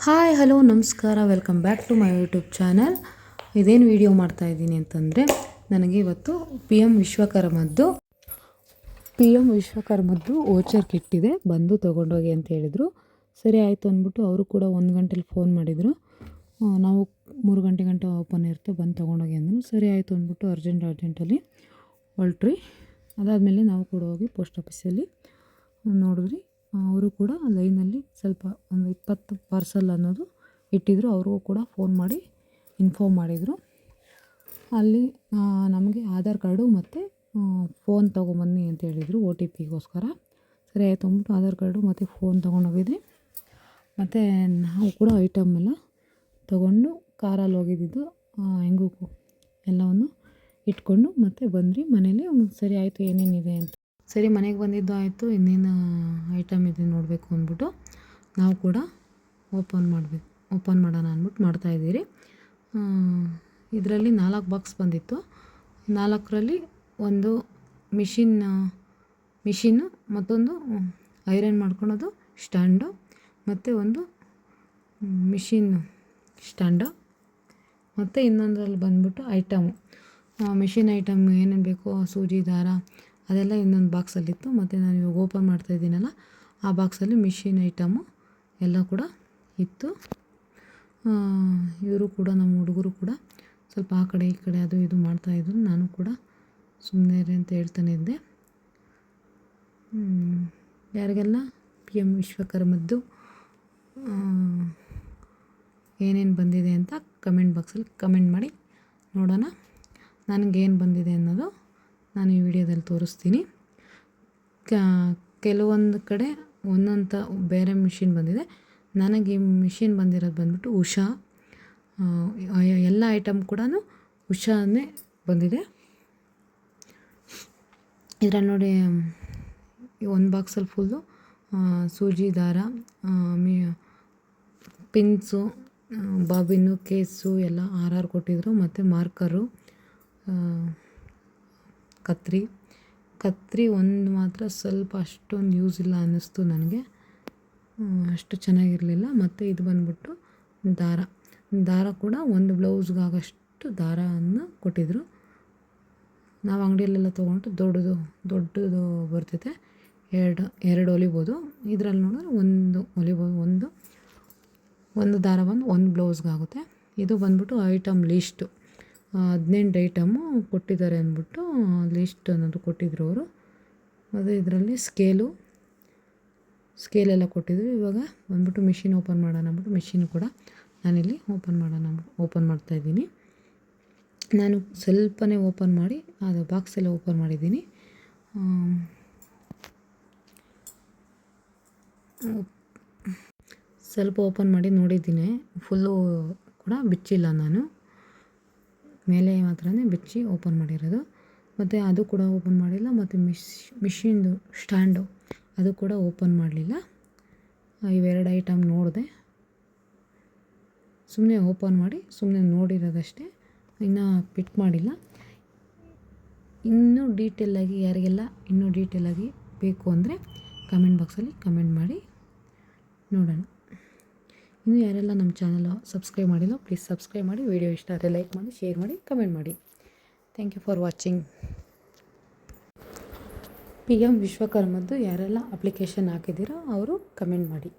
Hi, hello, ನಮಸ್ಕಾರ. Welcome back to my YouTube channel ಇದೇನು video ಮಾಡ್ತಾ ಇದ್ದೀನಿ ಅಂತಂದರೆ, ನನಗೆ ಇವತ್ತು ಪಿ ಎಂ ವಿಶ್ವಕರ್ಮದ್ದು ಪಿ ಎಂ ವಿಶ್ವಕರ್ಮದ್ದು ಓಚರ್ ಕಿಟ್ಟಿದೆ ಬಂದು ತೊಗೊಂಡೋಗಿ ಅಂತ ಹೇಳಿದರು. ಸರಿ ಆಯಿತು ಅಂದ್ಬಿಟ್ಟು ಅವರು ಕೂಡ ಒಂದು ಗಂಟೆಲಿ ಫೋನ್ ಮಾಡಿದರು. ನಾವು ಮೂರು ಗಂಟೆ ಗಂಟೆ ಓಪನ್ ಇರುತ್ತೆ, ಬಂದು ತೊಗೊಂಡೋಗಿ ಅಂದರು ಸರಿ ಆಯಿತು ಅಂದ್ಬಿಟ್ಟು ಅರ್ಜೆಂಟ್ ಅರ್ಜೆಂಟಲ್ಲಿ ಹೊಲ್ಟ್ರಿ ಅದಾದಮೇಲೆ ನಾವು ಕೂಡ ಹೋಗಿ ಪೋಸ್ಟ್ ಆಫೀಸಲ್ಲಿ ನೋಡಿದ್ರಿ ಅವರು ಕೂಡ ಲೈನಲ್ಲಿ ಸ್ವಲ್ಪ ಒಂದು ಇಪ್ಪತ್ತು ಪಾರ್ಸಲ್ ಅನ್ನೋದು ಇಟ್ಟಿದ್ರು. ಅವ್ರಿಗೂ ಕೂಡ ಫೋನ್ ಮಾಡಿ ಇನ್ಫಾರ್ಮ್ ಮಾಡಿದರು. ಅಲ್ಲಿ ನಮಗೆ ಆಧಾರ್ ಕಾರ್ಡು ಮತ್ತು ಫೋನ್ ತೊಗೊಂಬನ್ನಿ ಅಂತ ಹೇಳಿದರು ಒ ಟಿ ಪಿಗೋಸ್ಕರ ಸರಿ, ಆಯಿತು. ಅಂದ್ಬಿಟ್ಟು ಆಧಾರ್ ಕಾರ್ಡು ಮತ್ತು ಫೋನ್ ತೊಗೊಂಡೋಗಿದ್ವಿ ಮತ್ತು ನಾವು ಕೂಡ ಐಟಮ್ ಎಲ್ಲ ತೊಗೊಂಡು ಕಾರಲ್ಲಿ ಹೋಗಿದ್ದಿದ್ದು ಹೆಂಗೂ ಎಲ್ಲವನ್ನು ಇಟ್ಕೊಂಡು ಮತ್ತೆ ಬಂದ್ರಿ ಮನೇಲಿ. ಸರಿ ಆಯಿತು, ಏನೇನಿದೆ ಅಂತ. ಸರಿ, ಮನೆಗೆ ಬಂದಿದ್ದು ಆಯಿತು, ಇನ್ನೇನು ಐಟಮ್ ಇದೆ ನೋಡಬೇಕು ಅಂದ್ಬಿಟ್ಟು ನಾವು ಕೂಡ ಓಪನ್ ಮಾಡಬೇಕು ಓಪನ್ ಮಾಡೋಣ ಅಂದ್ಬಿಟ್ಟು ಮಾಡ್ತಾಯಿದ್ದೀರಿ ಇದರಲ್ಲಿ ನಾಲ್ಕು ಬಾಕ್ಸ್ ಬಂದಿತ್ತು. ನಾಲ್ಕರಲ್ಲಿ ಒಂದು ಮಿಷಿನ್ ಮಿಷಿನ್ನು ಮತ್ತೊಂದು ಐರನ್ ಮಾಡ್ಕೊಳೋದು ಸ್ಟ್ಯಾಂಡು ಮತ್ತು ಒಂದು ಮಿಷಿನ್ ಸ್ಟ್ಯಾಂಡು ಮತ್ತು ಇನ್ನೊಂದರಲ್ಲಿ ಬಂದ್ಬಿಟ್ಟು ಐಟಮು ಮಿಷಿನ್ ಐಟಮ್ ಏನೇನು ಬೇಕೋ, ಸೂಜಿ, ದಾರ ಅದೆಲ್ಲ ಇನ್ನೊಂದು ಬಾಕ್ಸಲ್ಲಿತ್ತು. ಮತ್ತು ನಾನು ಇವಾಗ ಓಪನ್ ಮಾಡ್ತಾ ಇದ್ದೀನಲ್ಲ, ಆ ಬಾಕ್ಸಲ್ಲಿ ಮಿಷಿನ್ ಐಟಮು ಎಲ್ಲ ಕೂಡ ಇತ್ತು. ಇವರು ಕೂಡ, ನಮ್ಮ ಹುಡುಗರು ಕೂಡ ಸ್ವಲ್ಪ ಆ ಕಡೆ ಈ ಕಡೆ ಅದು ಇದು ಮಾಡ್ತಾಯಿದ್ರು ನಾನು ಕೂಡ ಸುಮ್ಮನೆ ಅಂತ ಹೇಳ್ತಾನೆ ಇದ್ದೆ. ಯಾರಿಗೆಲ್ಲ ಪಿ ಎಂ ವಿಶ್ವಕರ್ಮದ್ದು ಏನೇನು ಬಂದಿದೆ ಅಂತ ಕಮೆಂಟ್ ಬಾಕ್ಸಲ್ಲಿ ಕಮೆಂಟ್ ಮಾಡಿ ನೋಡೋಣ. ನನಗೇನು ಬಂದಿದೆ ಅನ್ನೋದು ನಾನು ಈ ವಿಡಿಯೋದಲ್ಲಿ ತೋರಿಸ್ತೀನಿ. ಕೆಲವೊಂದು ಕಡೆ ಒಂದೊಂದು ಬೇರೆ ಮಿಷಿನ್ ಬಂದಿದೆ. ನನಗೆ ಈ ಮಿಷಿನ್ ಬಂದಿರೋದು ಬಂದ್ಬಿಟ್ಟು ಉಷಾ. ಎಲ್ಲ ಐಟಮ್ ಕೂಡ ಉಷಾನೇ ಬಂದಿದೆ. ಇದರಲ್ಲಿ ನೋಡಿ ಈ ಒಂದು ಬಾಕ್ಸಲ್ಲಿ ಫುಲ್ಲು ಸೂಜಿ ದಾರ ಮೀ ಪಿನ್ಸು ಆ, ಬಾಬಿನ್ನು ಕೇಸು ಎಲ್ಲ ಆರ್ ಆರ್ ಕೊಟ್ಟಿದ್ರು ಮತ್ತು ಮಾರ್ಕರು ಕತ್ರಿ. ಕತ್ರಿ ಒಂದು ಮಾತ್ರ ಸ್ವಲ್ಪ ಅಷ್ಟೊಂದು ಯೂಸ್ ಇಲ್ಲ ಅನ್ನಿಸ್ತು ನನಗೆ. ಅಷ್ಟು ಚೆನ್ನಾಗಿರಲಿಲ್ಲ. ಮತ್ತು ಇದು ಬಂದ್ಬಿಟ್ಟು ದಾರ. ದಾರ ಕೂಡ ಒಂದು ಬ್ಲೌಸ್ಗಾಗಷ್ಟು ದಾರವನ್ನು ಕೊಟ್ಟಿದ್ದರು ನಾವು ಅಂಗಡಿಯಲ್ಲೆಲ್ಲ ತೊಗೊಂಡು ದೊಡ್ಡದು ದೊಡ್ಡದು ಬರ್ತೈತೆ. ಎರಡು ಎರಡು ಹೊಲಿಬೋದು ಇದರಲ್ಲಿ ನೋಡಿದ್ರೆ ಒಂದು ಹೊಲಿಬೋದು ಒಂದು ಒಂದು ದಾರ ಬಂದು ಒಂದು ಬ್ಲೌಸ್ಗಾಗುತ್ತೆ. ಇದು ಬಂದ್ಬಿಟ್ಟು ಐಟಮ್ ಲೀಸ್ಟು ಹದಿನೆಂಟು ಐಟಮು ಕೊಟ್ಟಿದ್ದಾರೆ ಅಂದ್ಬಿಟ್ಟು ಲಿಸ್ಟ್ ಅನ್ನೋದು ಕೊಟ್ಟಿದ್ರು ಅವರು. ಅದು ಇದರಲ್ಲಿ ಸ್ಕೇಲು ಸ್ಕೇಲೆಲ್ಲ ಕೊಟ್ಟಿದ್ರು. ಇವಾಗ ಬಂದ್ಬಿಟ್ಟು ಮಿಷಿನ್ ಓಪನ್ ಮಾಡೋಣ ಅಂದ್ಬಿಟ್ಟು ಮಿಷಿನ್ ಕೂಡ ನಾನಿಲ್ಲಿ ಓಪನ್ ಮಾಡೋಣ ಓಪನ್ ಮಾಡ್ತಾಯಿದ್ದೀನಿ ನಾನು ಸ್ವಲ್ಪನೇ ಓಪನ್ ಮಾಡಿ ಅದು ಬಾಕ್ಸೆಲ್ಲ ಓಪನ್ ಮಾಡಿದ್ದೀನಿ. ಸ್ವಲ್ಪ ಓಪನ್ ಮಾಡಿ ನೋಡಿದ್ದೀನಿ. ಫುಲ್ಲು ಕೂಡ ಬಿಚ್ಚಿಲ್ಲ ನಾನು. ಮೇಲೆ ಮಾತ್ರನೇ ಬಿಚ್ಚಿ ಓಪನ್ ಮಾಡಿರೋದು. ಮತ್ತು ಅದು ಕೂಡ ಓಪನ್ ಮಾಡಿಲ್ಲ, ಮತ್ತು ಮಿಶ್, ಮಿಷಿನ್ದು ಸ್ಟ್ಯಾಂಡು ಅದು ಕೂಡ ಓಪನ್ ಮಾಡಲಿಲ್ಲ. ಇವೆರಡು ಐಟಮ್ ನೋಡಿದೆ. ಸುಮ್ಮನೆ ಓಪನ್ ಮಾಡಿ ಸುಮ್ಮನೆ ನೋಡಿರೋದಷ್ಟೇ. ಇನ್ನೂ ಪಿಟ್ ಮಾಡಿಲ್ಲ. ಇನ್ನೂ ಡೀಟೇಲಾಗಿ ಯಾರಿಗೆಲ್ಲ ಇನ್ನೂ ಡೀಟೇಲಾಗಿ ಬೇಕು ಅಂದರೆ ಕಮೆಂಟ್ ಬಾಕ್ಸಲ್ಲಿ ಕಮೆಂಟ್ ಮಾಡಿ ನೋಡೋಣ. ಇನ್ನು ಯಾರೆಲ್ಲ ನಮ್ಮ ಚಾನಲ್ ಸಬ್ಸ್ಕ್ರೈಬ್ ಮಾಡಿಲ್ಲ ಪ್ಲೀಸ್ ಸಬ್ಸ್ಕ್ರೈಬ್ ಮಾಡಿ. ವಿಡಿಯೋ ಇಷ್ಟ ಆದರೆ ಲೈಕ್ ಮಾಡಿ ಶೇರ್ ಮಾಡಿ ಕಮೆಂಟ್ ಮಾಡಿ. Thank you for watching P M ವಿಶ್ವಕರ್ಮದ್ದು ಯಾರೆಲ್ಲ ಅಪ್ಲಿಕೇಶನ್ ಹಾಕಿದ್ದೀರೋ, ಅವರು ಕಮೆಂಟ್ ಮಾಡಿ.